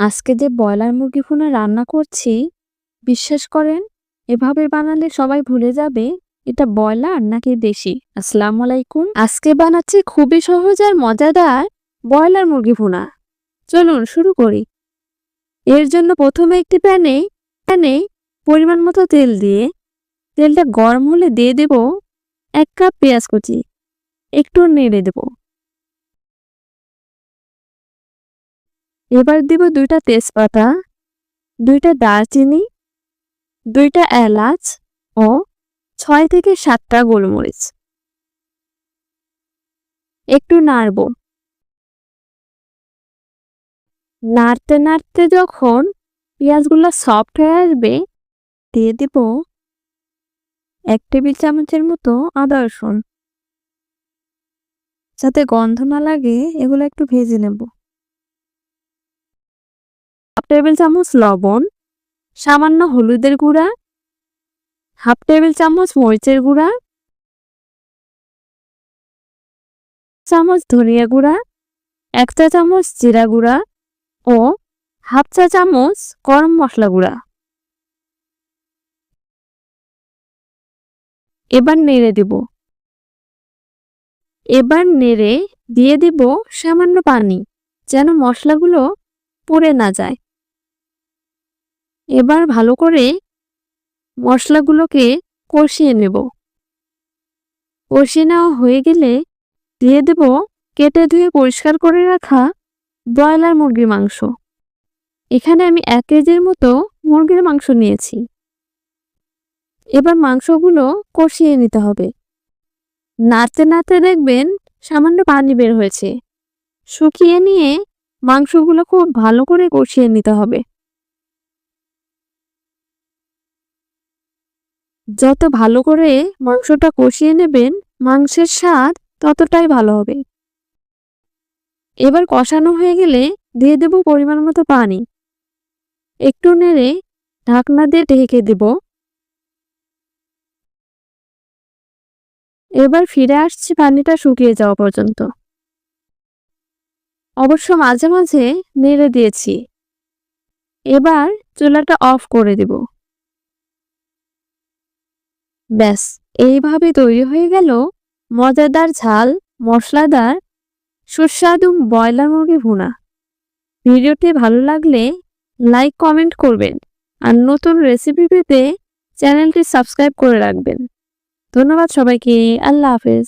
আজকে যে ব্রয়লার মুরগি ভুনা রান্না করছি, বিশ্বাস করেন এভাবে বানালে সবাই ভুলে যাবে এটা ব্রয়লার নাকি দেশি। আসসালামু আলাইকুম। আজকে বানাচ্ছি খুবই সহজ আর মজাদার ব্রয়লার মুরগি ভুনা। চলুন শুরু করি। এর জন্য প্রথমে একটি প্যানে প্যানে পরিমাণ মতো তেল দিয়ে তেলটা গরম হলে দিয়ে দেব এক কাপ পেঁয়াজ কুচি একটু নেড়ে দেব এবার দিব দুইটা তেজপাতা, দুইটা দারচিনি, দুইটা এলাচ ও ছয় থেকে সাতটা গোলমরিচ। একটু নাড়ব। নাড়তে নাড়তে যখন পেঁয়াজগুলো সফট হয়ে আসবে, দিয়ে দেব এক টেবিল চামচের মতো আদা রসুন। যাতে গন্ধ না লাগে, এগুলো একটু ভেজে নেব। হাফ টেবিল চামচ লবণ, সামান্য হলুদের গুঁড়া, হাফ টেবিল চামচ মরিচের গুঁড়া, চামচ ধনিয়া গুঁড়া, এক চা চামচ জিরা গুঁড়া ও হাফ চা চামচ গরম মশলা গুঁড়া। এবার নেড়ে দেব। এবার নেড়ে দিয়ে দেব সামান্য পানি, যেন মশলাগুলো পড়ে না যায়। এবার ভালো করে মশলাগুলোকে কষিয়ে নেব। কষিয়ে নেওয়া হয়ে গেলে দিয়ে দেব কেটে ধুয়ে পরিষ্কার করে রাখা ব্রয়লার মুরগির মাংস। এখানে আমি এক কেজির মতো মুরগির মাংস নিয়েছি। এবার মাংসগুলো কষিয়ে নিতে হবে। নাড়তে নাড়তে দেখবেন সামান্য পানি বের হয়েছে। শুকিয়ে নিয়ে মাংসগুলো খুব ভালো করে কষিয়ে নিতে হবে। যত ভালো করে মাংসটা কষিয়ে নেবেন, মাংসের স্বাদ ততটাই ভালো হবে। এবার কষানো হয়ে গেলে দিয়ে দেব পরিমাণ মতো পানি। একটু নেড়ে ঢাকনা দিয়ে ঢেকে দেব। এবার ফিরে আসছি পানিটা শুকিয়ে যাওয়া পর্যন্ত। অবশ্য মাঝে মাঝে নেড়ে দিয়েছি। এবার চুলাটা অফ করে দেব। ব্যাস, এইভাবে তৈরি হয়ে গেল মজাদার ঝাল, মশলাদার, সুস্বাদু ব্রয়লার মুরগি ভুনা। ভিডিওটি ভালো লাগলে লাইক, কমেন্ট করবেন আর নতুন রেসিপি পেতে চ্যানেলটি সাবস্ক্রাইব করে রাখবেন। ধন্যবাদ সবাইকে, আল্লাহ হাফেজ।